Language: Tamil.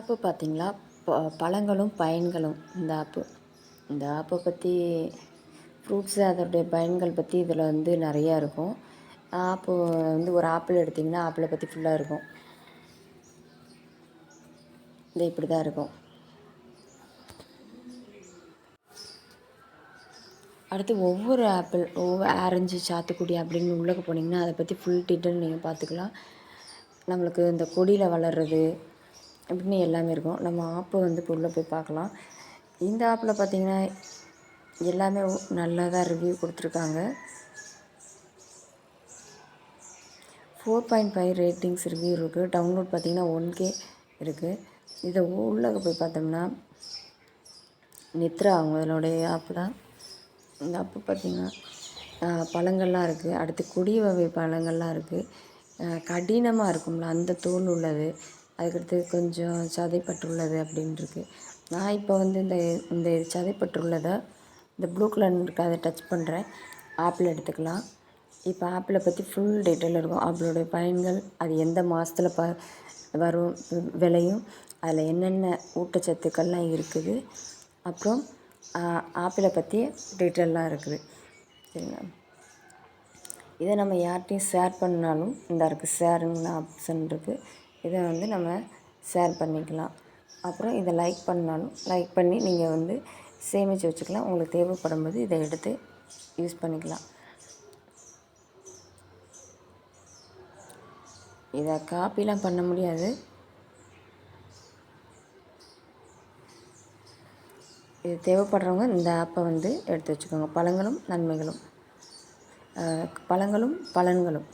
ஆப்பு பார்த்திங்களா? ப பழங்களும் பயன்களும். இந்த ஆப்பு. இந்த ஆப்பை பற்றி ஃப்ரூட்ஸு அதோடைய பயன்கள் பற்றி இதில் வந்து நிறையா இருக்கும். ஆப்பு வந்து ஒரு ஆப்பிள் எடுத்திங்கன்னா ஆப்பிளை பற்றி ஃபுல்லாக இருக்கும். இது இப்படி தான் இருக்கும். அடுத்து ஒவ்வொரு ஆப்பிள் ஒவ்வொரு ஆரஞ்சு சாத்துக்குடி அப்படின்னு உள்ளே போனீங்கன்னா அதை பற்றி ஃபுல் டீட்டெயில் நீங்கள் பார்த்துக்கலாம். நம்மளுக்கு இந்த கொடியில் வளர்றது அப்படின்னு எல்லாமே இருக்கும். நம்ம ஆப்பை வந்து இப்போ உள்ளே போய் பார்க்கலாம். இந்த ஆப்பில் பார்த்தீங்கன்னா எல்லாமே நல்லா தான் ரிவ்யூ கொடுத்துருக்காங்க. Four point five ratings review இருக்குது டவுன்லோட் பார்த்திங்கன்னா ஒன் கே இருக்குது இதை உள்ளே போய் பார்த்தோம்னா நித்ரா அவங்களுடைய ஆப்பு தான். இந்த ஆப்பு பார்த்திங்கன்னா பழங்கள்லாம் இருக்குது அடுத்து கொடி வகை பழங்கள்லாம் இருக்குது கடினமாக இருக்கும்ல அந்த தோல் உள்ளது. அதுக்கடுத்து கொஞ்சம் சதைப்பற்றுள்ளது அப்படின்னு இருக்குது நான் இப்போ வந்து இந்த இந்த சதைப்பற்றுள்ளதை இந்த ப்ளூ கலர் இருக்குது அதை டச் பண்ணுறேன் ஆப்பிள் எடுத்துக்கலாம். இப்போ ஆப்பிளை பற்றி ஃபுல் டீட்டெயில் இருக்கும். ஆப்பிளோடைய பயன்கள் அது எந்த மாதத்துல ப வரும் விளையும் அதில் என்னென்ன ஊட்டச்சத்துக்கள்லாம் இருக்குது. அப்புறம் ஆப்பிளை பற்றி டீட்டெயிலாக இருக்குது. சரிங்களா? இதை நம்ம யார்கிட்டையும் ஷேர் பண்ணாலும் இந்த இருக்குது ஷேருங்கிற ஆப்ஷன் இருக்குது இதை வந்து நம்ம ஷேர் பண்ணிக்கலாம். அப்புறம் இதை லைக் பண்ணாலும் லைக் பண்ணி நீங்கள் வந்து சேமித்து வச்சுக்கலாம். உங்களுக்கு தேவைப்படும் போது இதை எடுத்து யூஸ் பண்ணிக்கலாம். இதை காப்பிலாம் பண்ண முடியாது. இது தேவைப்படுறவங்க இந்த ஆப்பை வந்து எடுத்து வச்சுக்கோங்க. பழங்களும் நன்மைகளும். பழங்களும் பலன்களும்.